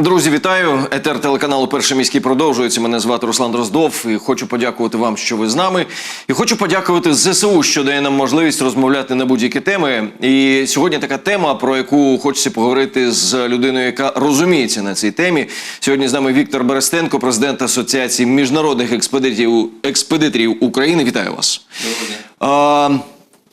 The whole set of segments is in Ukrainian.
Друзі, вітаю! Етер телеканалу Перший міський продовжується. Мене звати Руслан Дроздов. І хочу подякувати вам, що ви з нами. І хочу подякувати ЗСУ, що дає нам можливість розмовляти на будь-які теми. І сьогодні така тема, про яку хочеться поговорити з людиною, яка розуміється на цій темі. Сьогодні з нами Віктор Берестенко, президент Асоціації міжнародних експедиторів, експедиторів України. Вітаю вас. А,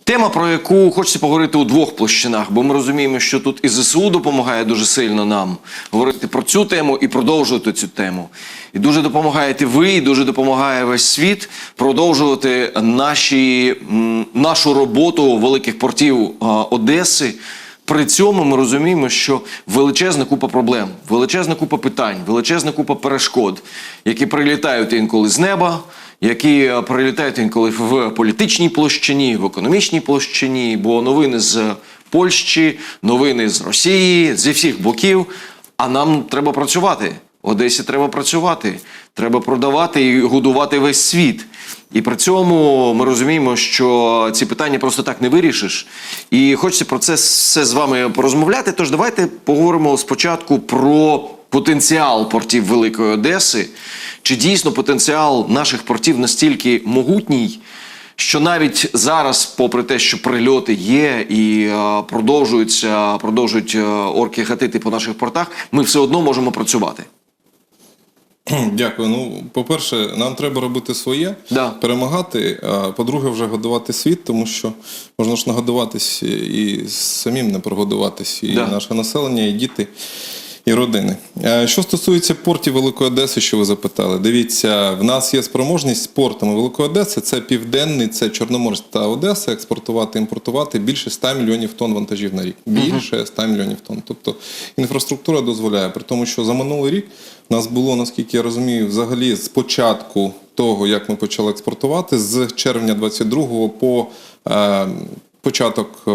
Тема, про яку хочеться поговорити у двох площинах, бо ми розуміємо, що тут і ЗСУ допомагає дуже сильно нам говорити про цю тему і продовжувати цю тему. І дуже допомагаєте ви, і дуже допомагає весь світ продовжувати наші, нашу роботу великих портів Одеси. При цьому ми розуміємо, що величезна купа проблем, величезна купа питань, величезна купа перешкод, які прилітають інколи з неба, які е, прилітають інколи в політичній площині, в економічній площині, бо новини з Польщі, новини з Росії, зі всіх боків. А нам треба працювати. Одесі треба працювати, треба продавати і годувати весь світ. І при цьому ми розуміємо, що ці питання просто так не вирішиш. І хочеться про це все з вами порозмовляти. Тож давайте поговоримо спочатку про потенціал портів Великої Одеси. Чи дійсно потенціал наших портів настільки могутній, що навіть зараз, попри те, що прильоти є і е, продовжуються, продовжують е, орки гатити по наших портах, ми все одно можемо працювати. Дякую. Ну, по-перше, нам треба робити своє, Да. перемагати. А по-друге, вже годувати світ, тому що можна ж нагодуватись і самим не прогодуватись, і Да. наше населення, і діти, і родини. Е, Що стосується портів Великої Одеси, що ви запитали, дивіться, в нас є спроможність з портами Великої Одеси. Це південний, це Чорноморськ та Одеса, експортувати, імпортувати більше 100 мільйонів тонн вантажів на рік. Більше 100 мільйонів тонн. Тобто інфраструктура дозволяє, при тому, що за минулий рік у нас було, наскільки я розумію, взагалі з початку того, як ми почали експортувати, з червня 22 по е, початок.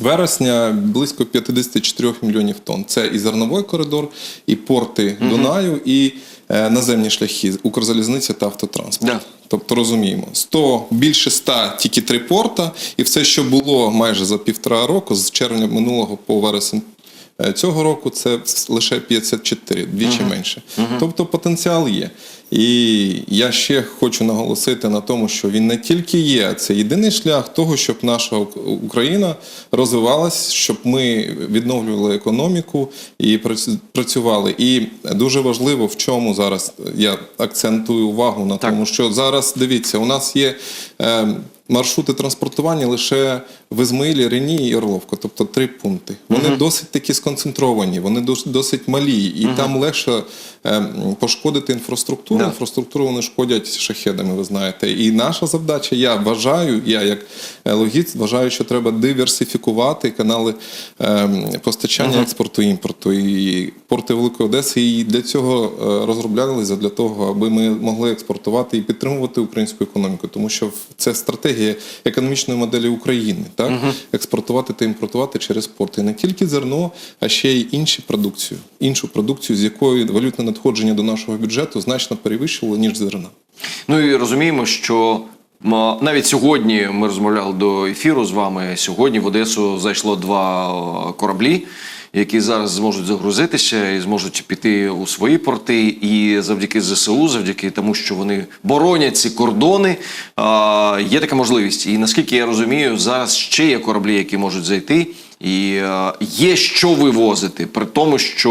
Вересня близько 54 мільйонів тонн. Це і зерновий коридор, і порти Дунаю, і е, наземні шляхи, Укрзалізниця та автотранспорт. Да. Тобто розуміємо, 100, більше 100 тільки три порта, і все, що було майже за півтора року, з червня минулого по вересень цього року, це лише 54, двічі менше. Тобто потенціал є. І я ще хочу наголосити на тому, що він не тільки є, а це єдиний шлях того, щоб наша Україна розвивалась, щоб ми відновлювали економіку і прац- працювали. І дуже важливо, в чому зараз я акцентую увагу на Так. тому, що зараз дивіться, у нас є е, маршрути транспортування лише в Ізмаїлі, Рені і Орловка, тобто три пункти. Вони досить такі сконцентровані, вони досить малі, і там легше е, пошкодити інфраструктуру. Да. Інфраструктуру вони шкодять шахедами, ви знаєте. І наша завдача, я вважаю, я як е, логіст вважаю, що треба диверсифікувати канали е, постачання експорту і імпорту. І порти Великої Одеси і для цього розроблялися для того, аби ми могли експортувати і підтримувати українську економіку, тому що це стратегія економічної моделі України, так експортувати та імпортувати через порти не тільки зерно, а ще й інші продукцію, іншу продукцію, з якої валютне надходження до нашого бюджету значно перевищувало ніж зерна. Ну і розуміємо, що навіть сьогодні ми розмовляли до ефіру з вами. Сьогодні в Одесу зайшло два кораблі, які зараз зможуть загрузитися і зможуть піти у свої порти. І завдяки ЗСУ, завдяки тому, що вони боронять ці кордони, є така можливість. І наскільки я розумію, зараз ще є кораблі, які можуть зайти. І е, є що вивозити, при тому, що,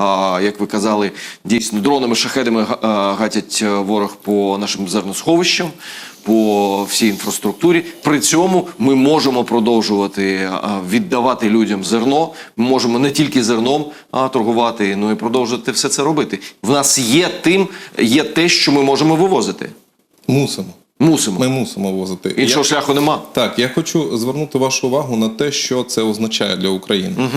е, як ви казали, дійсно дронами шахедами га- гатять е, ворог по нашим зерносховищам, по всій інфраструктурі. При цьому ми можемо продовжувати е, віддавати людям зерно. Ми можемо не тільки зерном а, торгувати, ну і продовжувати все це робити. В нас є тим, є те, що ми можемо вивозити. Мусимо. Мусимо. Ми мусимо возити. Іншого Я- шляху нема. Так, я хочу звернути вашу увагу на те, що це означає для України.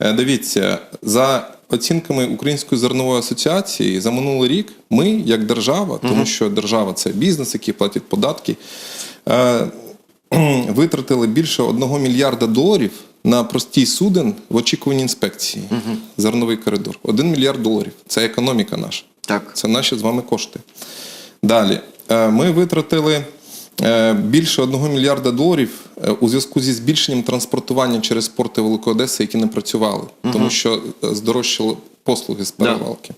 Е, Дивіться, за оцінками Української зернової асоціації, за минулий рік ми, як держава, тому що держава це бізнес, який платить податки, е, витратили більше 1 мільярда доларів на простий суден в очікуванні інспекції. Зерновий коридор. 1 мільярд доларів. Це економіка наша. Так. Це наші з вами кошти. Далі. Е, Ми витратили більше 1 мільярда доларів е, у зв'язку зі збільшенням транспортування через порти Великої Одеси, які не працювали, тому що е, здорожчали послуги з перевалки.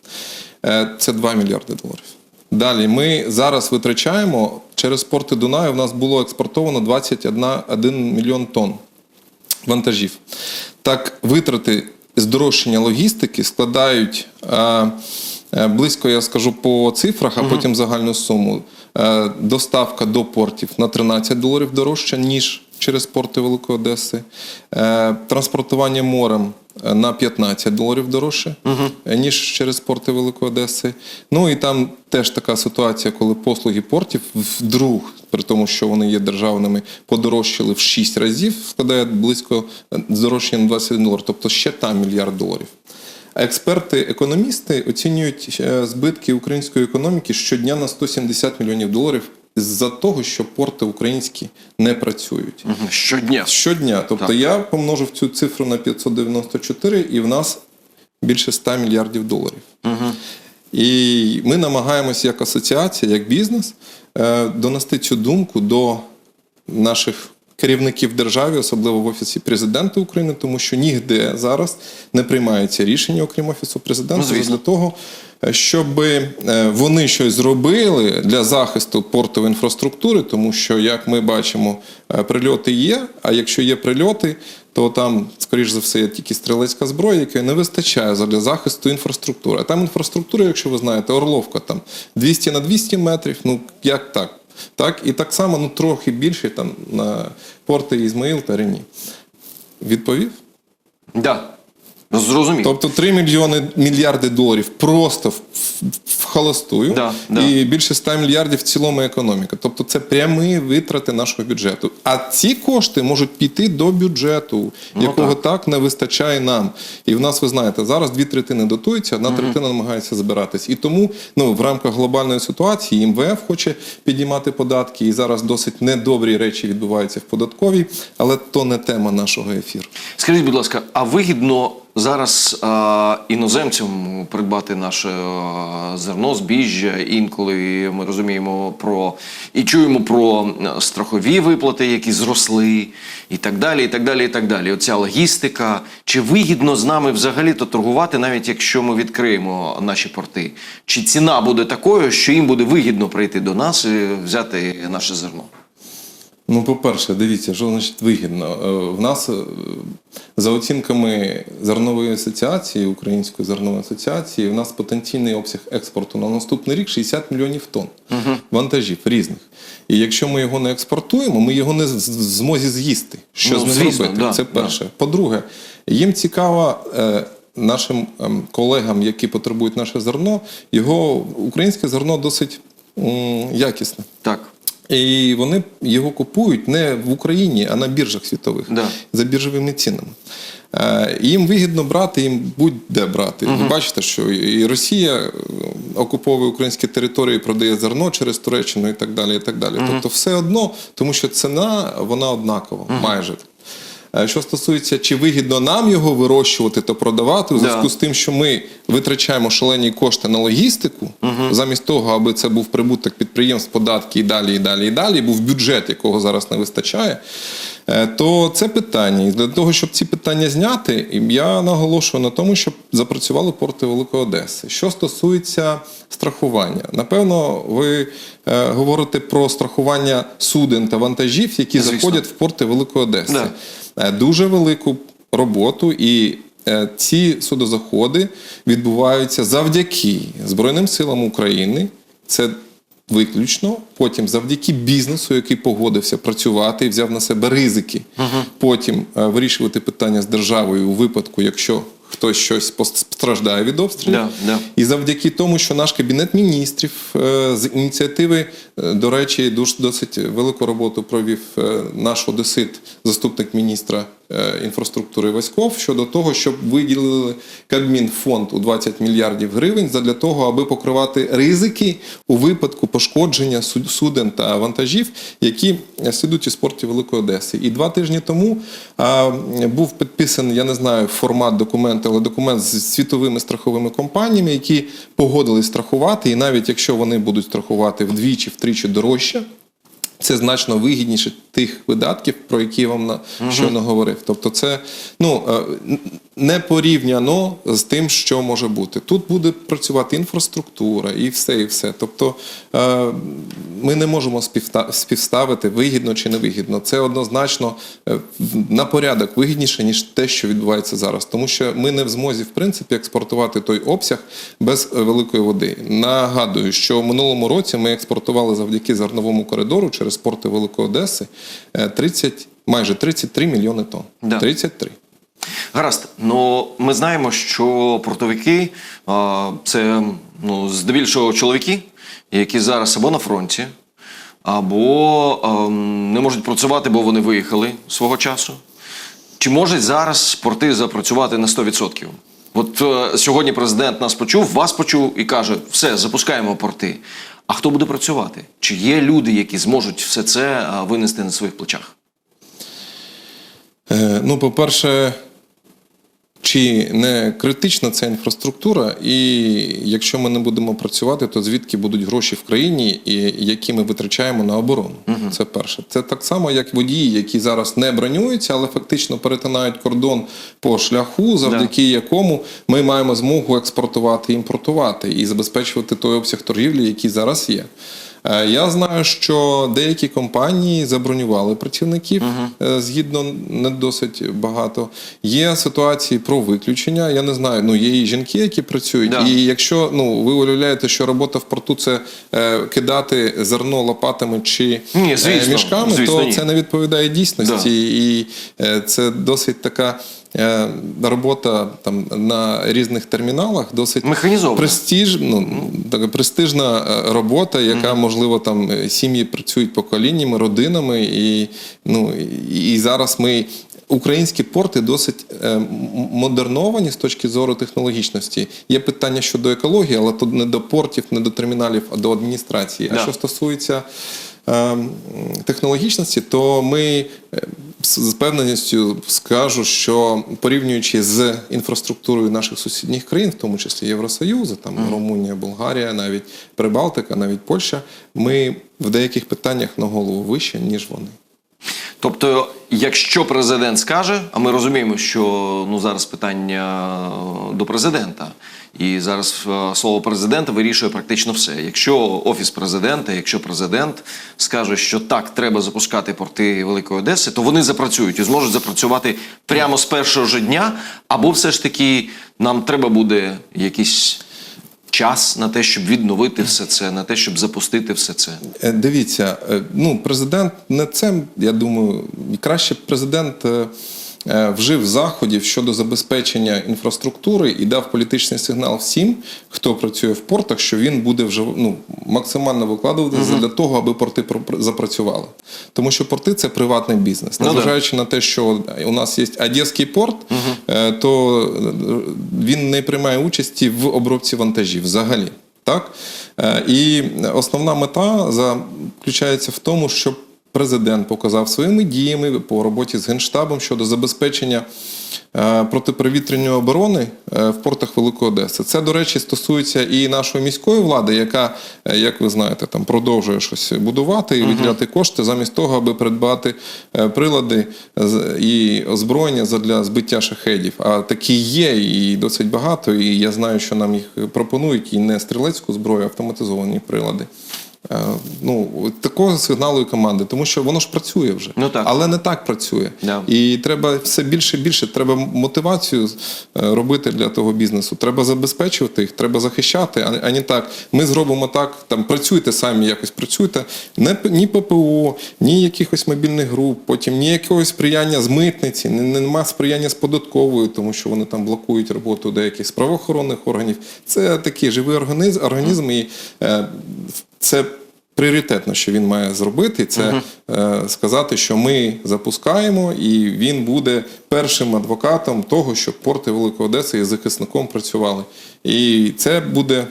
Е, Це 2 мільярди доларів. Далі ми зараз витрачаємо через порти Дунаю. В нас було експортовано 21 мільйон тонн вантажів. Так, витрати здорожчання логістики складають е, е, близько, я скажу по цифрах, а потім загальну суму. Е, доставка до портів на 13 доларів дорожча, ніж через порти Великої Одеси. Е, транспортування морем е, на 15 доларів дорожче, ніж через порти Великої Одеси. Ну і там теж така ситуація, коли послуги портів вдруг, при тому, що вони є державними, подорожчали в 6 разів, складає близько здорожчання на 21 долар, тобто ще там мільярд доларів. А Експерти-економісти оцінюють е, збитки української економіки щодня на 170 мільйонів доларів з-за того, що порти українські не працюють. Щодня. Щодня. Тобто Так. я помножив цю цифру на 594, і в нас більше 100 мільярдів доларів. І ми намагаємося як асоціація, як бізнес, е, донести цю думку до наших керівників держави, особливо в офісі президента України, тому що нігде зараз не приймаються рішення, окрім офісу президента, Ну, для того, е, щоб вони щось зробили для захисту портової інфраструктури, тому що, як ми бачимо, е, прильоти є. А якщо є прильоти, то там, скоріш за все, є тільки стрілецька зброя, якої не вистачає для захисту інфраструктури. А там інфраструктура, якщо ви знаєте, Орловка там 200 на 200 метрів. Ну як так? Так, і так само ну трохи більше там на порти Ізмаїл та Рені. Відповів? Да. Зрозумів. Тобто 3 мільйони мільярди доларів просто в, в, холостую Да, да. і більше 100 мільярдів в цілому економіка. Тобто це прямі витрати нашого бюджету. А ці кошти можуть піти до бюджету, якого так. так. не вистачає нам. І в нас, ви знаєте, зараз дві третини дотуються, одна третина намагається збиратись. І тому ну, в рамках глобальної ситуації МВФ хоче підіймати податки, і зараз досить недобрі речі відбуваються в податковій, але то не тема нашого ефіру. Скажіть, будь ласка, а вигідно зараз а, іноземцям придбати наше а, зерно, збіжжя? Інколи ми розуміємо про і чуємо про страхові виплати, які зросли, і так далі, і так далі, і так далі. Оця логістика. Чи вигідно з нами взагалі то торгувати, навіть якщо ми відкриємо наші порти? Чи ціна буде такою, що їм буде вигідно прийти до нас і взяти наше зерно? Ну, по-перше, дивіться, що значить вигідно. Е, В нас, е, за оцінками зернової асоціації, Української зернової асоціації, в нас потенційний обсяг експорту на наступний рік 60 мільйонів тонн вантажів різних. І якщо ми його не експортуємо, ми його не змозі з'їсти. Що Ну, з ним звісно, робити? да, Це перше. По-друге, їм цікаво. е, Нашим ем, колегам, які потребують наше зерно, його українське зерно досить м, якісне. Так. І вони його купують не в Україні, а на біржах світових Да. за біржовими цінами. Е, Їм вигідно брати, їм будь-де брати. Ви бачите, що і Росія е, окуповує українські території, продає зерно через Туреччину і так далі. І так далі. Тобто, все одно, тому що ціна вона однакова, майже. Е, Що стосується, чи вигідно нам його вирощувати та продавати, у зв'язку з тим, що ми витрачаємо шалені кошти на логістику, замість того, аби це був прибуток підприємств, податки і далі, і далі, і далі, був бюджет, якого зараз не вистачає. е, То це питання. І для того, щоб ці питання зняти, я наголошую на тому, щоб запрацювали порти Великої Одеси. Що стосується страхування, напевно, ви е, говорите про страхування суден та вантажів, які Звісно. заходять в порти Великої Одеси. Да. Е, Дуже велику роботу і. е, Ці судозаходи відбуваються завдяки Збройним силам України. Це виключно. Потім завдяки бізнесу, який погодився працювати і взяв на себе ризики. Потім е, вирішувати питання з державою у випадку, якщо хтось щось постраждає від обстрілів. Да, да. І завдяки тому, що наш кабінет міністрів е, з ініціативи, е, до речі, дуже досить велику роботу провів е, наш одесит, заступник міністра інфраструктури Васьков, щодо того, щоб виділили Кабмінфонд у 20 мільярдів гривень для того, аби покривати ризики у випадку пошкодження суд- суден та вантажів, які е, слідуть із портів Великої Одеси. І два тижні тому а, був підписаний, я не знаю, формат документу, але документ з світовими страховими компаніями, які погодились страхувати, і навіть якщо вони будуть страхувати вдвічі, втричі дорожче. Це значно вигідніше тих видатків, про які я вам на щойно говорив. Тобто, це ну е, не порівняно з тим, що може бути. Тут буде працювати інфраструктура і все, і все. Тобто е, ми не можемо співста- співставити вигідно чи невигідно. Це однозначно е, на порядок вигідніше, ніж те, що відбувається зараз. Тому що ми не в змозі, в принципі, експортувати той обсяг без е, великої води. Нагадую, що в минулому році ми експортували завдяки зерновому коридору через порти Великої Одеси е, 30, майже 33 мільйони тонн. Да. 33. Гаразд, ну ми знаємо, що портовики це ну, здебільшого чоловіки, які зараз або на фронті, або не можуть працювати, бо вони виїхали свого часу. Чи можуть зараз порти запрацювати на 100%? От е, сьогодні президент нас почув, вас почув і каже: все, запускаємо порти. А хто буде працювати? Чи є люди, які зможуть все це винести на своїх плечах? Е, Ну, по-перше, чи не критична ця інфраструктура, і якщо ми не будемо працювати, то звідки будуть гроші в країні, і які ми витрачаємо на оборону? Це перше. Це так само, як водії, які зараз не бронюються, але фактично перетинають кордон по шляху, завдяки якому ми маємо змогу експортувати, імпортувати і забезпечувати той обсяг торгівлі, який зараз є. Е, Я знаю, що деякі компанії забронювали працівників е, згідно не досить багато. Є ситуації про виключення. Я не знаю, ну є і жінки, які працюють. Да. І якщо ну ви уявляєте, що робота в порту це е, кидати зерно лопатами чи Ні, е, звісно, мішками, звісно, то ні. це не відповідає дійсності, і е, це досить така. Е, Робота там на різних терміналах досить престиж, ну, така престижна е, робота, яка, можливо, там е, сім'ї працюють поколіннями, родинами, і, ну, і, зараз ми. Українські порти досить е, модерновані з точки зору технологічності. Є питання щодо екології, але тут не до портів, не до терміналів, а до адміністрації. Да. А що стосується технологічності, то ми е, з певненістю скажу, що порівнюючи з інфраструктурою наших сусідніх країн, в тому числі Євросоюзу, там Румунія, Болгарія, навіть Прибалтика, навіть Польща, ми в деяких питаннях на голову вище, ніж вони. Тобто, якщо президент скаже, а ми розуміємо, що ну зараз питання е, до президента, і зараз е, слово президента вирішує практично все. Якщо офіс президента, якщо президент скаже, що так, треба запускати порти Великої Одеси, то вони запрацюють і зможуть запрацювати прямо з першого ж дня, або все ж таки нам треба буде якийсь час на те, щоб відновити все це, на те, щоб запустити все це. Е, Дивіться, е, ну президент не це, я думаю, краще президент е, вжив заходів щодо забезпечення інфраструктури і дав політичний сигнал всім, хто працює в портах, що він буде вже ну, максимально викладуватися для того, аби порти запрацювали. Тому що порти це приватний бізнес. Ну. Незважаючи на те, що у нас є Одеський порт, то е, він не приймає участі в обробці вантажів взагалі. Так? Е, І основна мета заключається в тому, щоб президент показав своїми діями по роботі з Генштабом щодо забезпечення е, протиповітряної оборони е, в портах Великої Одеси. Це, до речі, стосується і нашої міської влади, яка, е, як ви знаєте, там продовжує щось будувати і виділяти кошти замість того, аби придбати прилади і озброєння для збиття шахедів. А такі є і досить багато. І я знаю, що нам їх пропонують і не стрілецьку зброю, а автоматизовані прилади. Е, Ну, такого сигналу і команди, тому що воно ж працює вже, Ну, так. але не так працює. Да. І треба все більше і більше. Треба мотивацію е, робити для того бізнесу. Треба забезпечувати їх, треба захищати, а, не так. Ми зробимо так, там працюйте самі, якось працюйте. Не ні ППО, ні якихось мобільних груп, потім ні якогось сприяння з митниці, не- нема сприяння з податковою, тому що вони там блокують роботу деяких з правоохоронних органів. Це такий живий організм, організм і е, це пріоритетно, що він має зробити, це е, сказати, що ми запускаємо, і він буде першим адвокатом того, щоб порти Великої Одеси і захисником працювали. І це буде.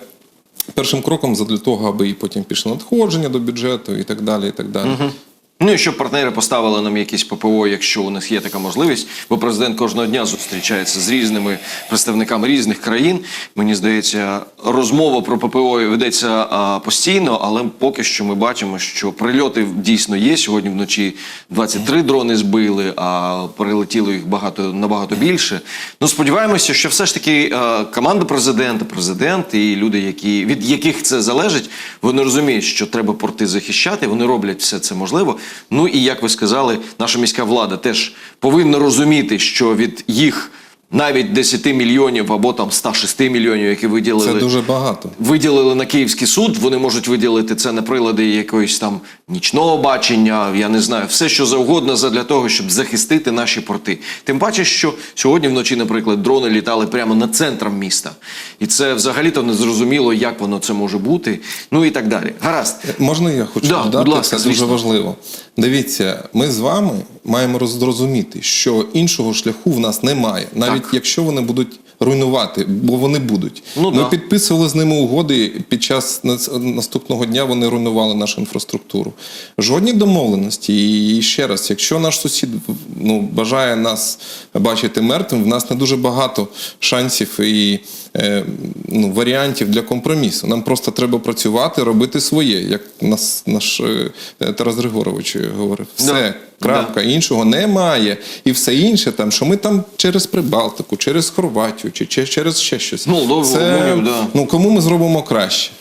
Першим кроком задля того, аби і потім пішло надходження до бюджету і так далі. І так далі. Ну і щоб партнери поставили нам якісь ППО, якщо у них є така можливість, бо президент кожного дня зустрічається з різними представниками різних країн. Мені здається, розмова про ППО ведеться постійно, але поки що ми бачимо, що прильоти дійсно є. Сьогодні вночі 23 дрони збили, а прилетіло їх багато набагато більше. Ну сподіваємося, що все ж таки команда президента, президент і люди, які від яких це залежить, вони розуміють, що треба порти захищати. Вони роблять все це можливо. Ну і як ви сказали, наша міська влада теж повинна розуміти, що від їх навіть 10 мільйонів або там 106 мільйонів, які Це виділили дуже багато. виділили на Київський суд, вони можуть виділити це на прилади якогось там нічного бачення, я не знаю, все що завгодно для того, щоб захистити наші порти. Тим паче, що сьогодні вночі, наприклад, дрони літали прямо над центром міста, і це взагалі-то не зрозуміло, як воно це може бути. Ну і так далі. Гаразд. Можна я хочу Да, додати? будь ласка, це дуже важливо. Дивіться, ми з вами маємо роз- зрозуміти, що іншого шляху в нас немає, навіть Так. якщо вони будуть руйнувати, бо вони будуть. Ну, ми да. підписували з ними угоди. Під час наступного дня вони руйнували нашу інфраструктуру. Жодні домовленості. І ще раз, якщо наш сусід ну, бажає нас бачити мертвим, в нас не дуже багато шансів і ну, варіантів для компромісу. Нам просто треба працювати, робити своє, як нас наш е, Тарас Григорович говорив. Все, Да. крапка, іншого немає. І все інше, там, що ми там через Прибалтику, через Хорватію чи, через ще щось. Молдову, Румунію, да. ну, кому ми зробимо краще?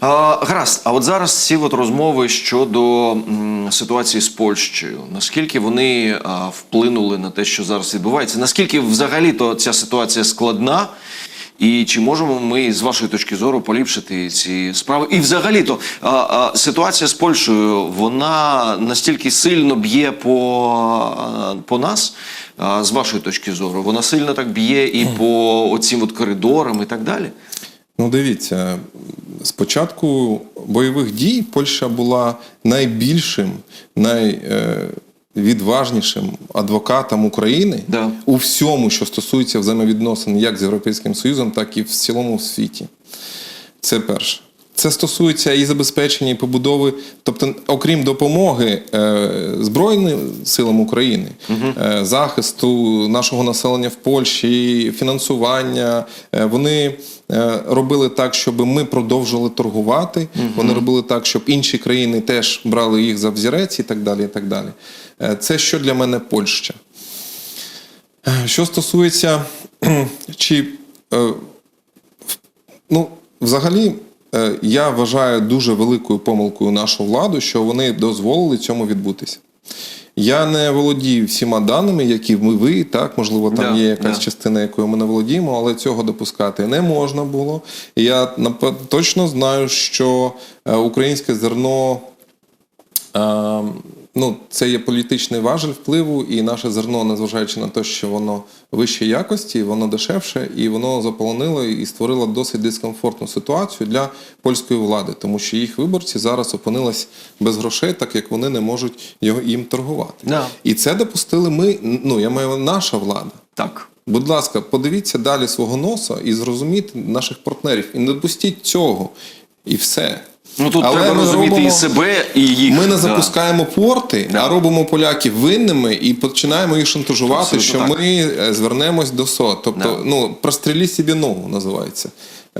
А, гаразд, а от зараз ці от розмови щодо м, ситуації з Польщею, наскільки вони а, вплинули на те, що зараз відбувається? Наскільки взагалі то ця ситуація складна? І чи можемо ми з вашої точки зору поліпшити ці справи? І взагалі то а, а, ситуація з Польщею вона настільки сильно б'є по, по нас, а, з вашої точки зору, вона сильно так б'є і по оцім от коридорам і так далі. Ну, дивіться, з початку бойових дій Польща була найбільшим, найвідважнішим адвокатом України Да. у всьому, що стосується взаємовідносин як з Європейським Союзом, так і в цілому світі. Це перше. Це стосується і забезпечення, і побудови, тобто, окрім допомоги е, Збройним силам України, е, захисту нашого населення в Польщі, фінансування, е, вони робили так, щоб ми продовжували торгувати. Вони робили так, щоб інші країни теж брали їх за взірець і так далі. І так далі. Е, це що для мене Польща. Е, Що стосується чи е, Ну, взагалі, е, я вважаю дуже великою помилкою нашу владу, що вони дозволили цьому відбутися. Я не володію всіма даними, які ми ви, так, можливо, там yeah, є якась yeah. частина, якою ми не володіємо, але цього допускати не можна було. І я точно знаю, що е, українське зерно. Ну, це є політичний важель впливу, і наше зерно, незважаючи на те, що воно вищої якості, воно дешевше, і воно заполонило і створило досить дискомфортну ситуацію для польської влади, тому що їх виборці зараз опинились без грошей, так як вони не можуть його їм торгувати. Да. І це допустили ми. Ну я маю наша влада. Так. Будь ласка, подивіться далі свого носа і зрозумійте наших партнерів. І не допустіть цього. І все. Ну тут Але треба ми розуміти робимо- і себе, і їх. Ми не Да. запускаємо порти, Да. а робимо поляків винними і починаємо їх шантажувати, Абсолютно що так. ми е, звернемось до СО. Тобто, Да. ну прострілі собі ногу називається.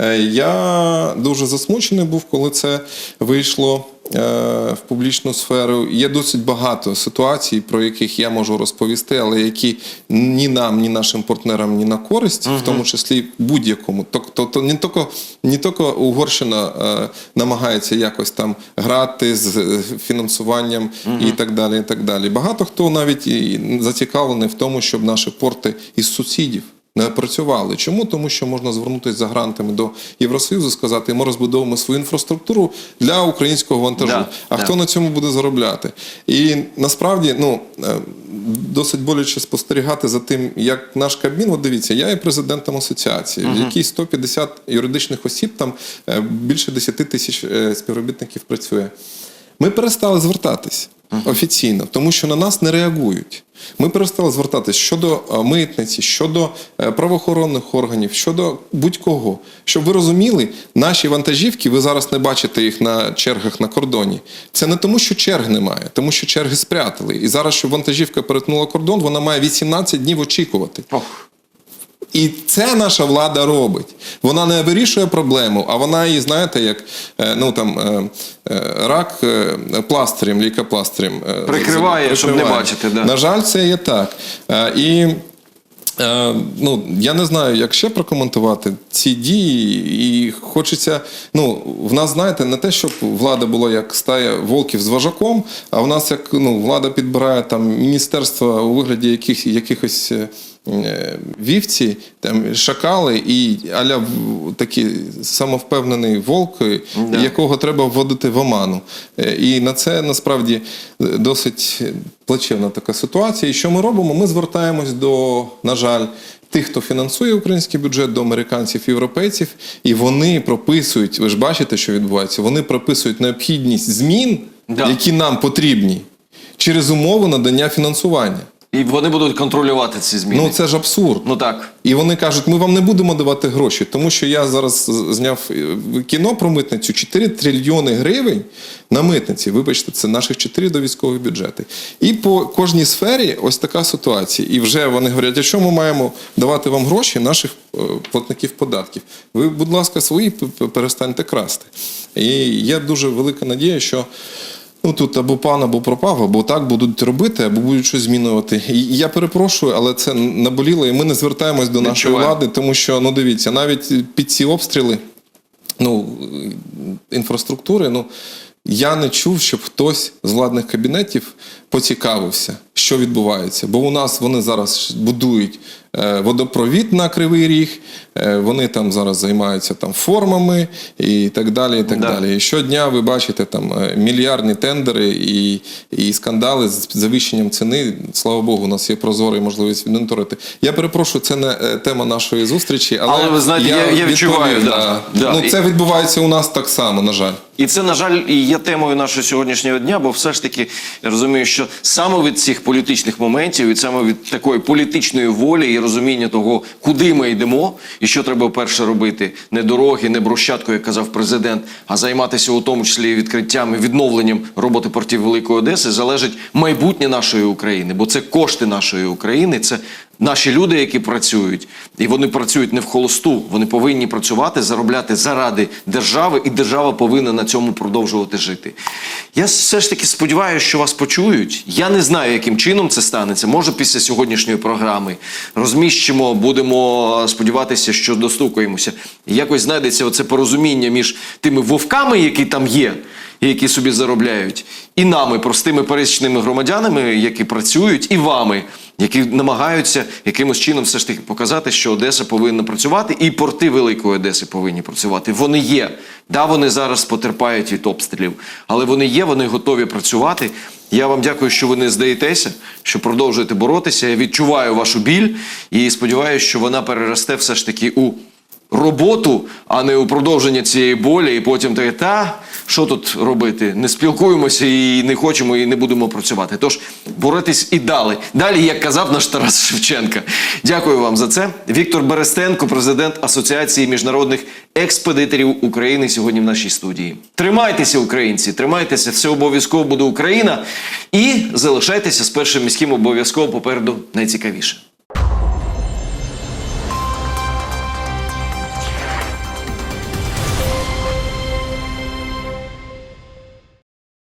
Е, Я дуже засмучений був, коли це вийшло в публічну сферу. Є досить багато ситуацій, про яких я можу розповісти, але які ні нам, ні нашим партнерам, ні на користь, в тому числі будь-якому. Тобто не тільки, не тільки Угорщина е, намагається якось там грати з е, фінансуванням і так далі. І так далі. Багато хто навіть і зацікавлений в тому, щоб наші порти із сусідів. Не працювали. Чому? Тому що можна звернутися за грантами до Євросоюзу, сказати, ми розбудовуємо свою інфраструктуру для українського вантажу. Да, а да. хто на цьому буде заробляти? І насправді ну, е, досить боляче спостерігати за тим, як наш Кабмін, от дивіться, я є президентом асоціації, в якій 150 юридичних осіб, там е, більше 10 тисяч е, співробітників працює. Ми перестали звертатись. Офіційно, тому що на нас не реагують. Ми перестали звертатись щодо е, митниці, щодо е, правоохоронних органів, щодо будь-кого. Щоб ви розуміли, наші вантажівки, ви зараз не бачите їх на чергах на кордоні. Це не тому, що черг немає, тому що черги спрятали. І зараз, щоб вантажівка перетнула кордон, вона має 18 днів очікувати. І це наша влада робить. Вона не вирішує проблему, а вона її, знаєте, як е, ну там е, е, рак пластирем, лікопластирем. е, Прикриває, щоб не бачити, да. На жаль, це є так. І ну, я не знаю, як ще прокоментувати ці дії, і хочеться. Ну, в нас, знаєте, не те, щоб влада була як стая волків з важаком, а в нас як ну, влада підбирає там міністерства у вигляді яких, якихось. Е, Вівці, там шакали і аля такий самовпевнений волк, е, Да. якого треба вводити в оману. Е, І на це насправді досить плачевна така ситуація. І що ми робимо? Ми звертаємось до, на жаль, тих, хто фінансує український бюджет, до американців, європейців, і вони прописують, ви ж бачите, що відбувається, вони прописують необхідність змін, Да. які нам потрібні, через умови надання фінансування. І вони будуть контролювати ці зміни. Ну це ж абсурд. Ну так. І вони кажуть, ми вам не будемо давати гроші, тому що я зараз зняв е, кіно про митницю 4 трильйони гривень на митниці. Вибачте, це наших 4 до військових бюджетів. І по кожній сфері ось така ситуація. І вже вони говорять, а що ми маємо давати вам гроші наших е, платників податків? Ви, будь ласка, свої перестаньте красти. І є дуже велика надія, що. Ну тут або пан, або пропав, або так будуть робити, або будуть щось змінювати. І я перепрошую, але це наболіло, і ми не звертаємось до нашої Відчуваю. влади, тому що ну дивіться, навіть під ці обстріли ну, інфраструктури, ну я не чув, щоб хтось з владних кабінетів поцікавився, що відбувається. Бо у нас вони зараз будують водопровід на Кривий Ріг, е, вони там зараз займаються там формами і так далі. І так Да. далі. І щодня ви бачите там е, мільярдні тендери і, і скандали з завищенням ціни. Слава Богу, у нас є прозорий можливість відмоніторити. Я перепрошую, це не е, тема нашої зустрічі, але, Але ви знаєте, я- я відчуваю, відповів, да, да. Ну, це відбувається у нас так само, на жаль. І це, на жаль, і є темою нашого сьогоднішнього дня, бо все ж таки я розумію, що саме від цих політичних моментів, і саме від такої політичної волі розуміння того, куди ми йдемо, і що треба перше робити, не дороги, не брусчатку, як казав президент, а займатися у тому числі відкриттям і відновленням роботи портів Великої Одеси, залежить майбутнє нашої України, бо це кошти нашої України, це наші люди, які працюють, і вони працюють не в холосту. Вони повинні працювати, заробляти заради держави, і держава повинна на цьому продовжувати жити. Я все ж таки сподіваюся, що вас почують. Я не знаю, яким чином це станеться. Може, після сьогоднішньої програми розміщимо, будемо сподіватися, що достукаємося. Якось знайдеться оце порозуміння між тими вовками, які там є. Які собі заробляють, і нами, простими пересічними громадянами, які працюють, і вами, які намагаються якимось чином все ж таки показати, що Одеса повинна працювати, і порти Великої Одеси повинні працювати. Вони є. Да, вони зараз потерпають від обстрілів, але вони є, вони готові працювати. Я вам дякую, що ви не здаєтеся, що продовжуєте боротися. Я відчуваю вашу біль і сподіваюся, що вона переросте все ж таки у роботу, а не у продовження цієї болі, і потім таке, та що тут робити? Не спілкуємося і не хочемо, і не будемо працювати. Тож боротись і далі. Далі, як казав наш Тарас Шевченка. Дякую вам за це. Віктор Берестенко, президент Асоціації міжнародних експедиторів України, сьогодні в нашій студії. Тримайтеся, українці, тримайтеся, все обов'язково буде Україна. І залишайтеся з першим міським обов'язково попереду найцікавіше.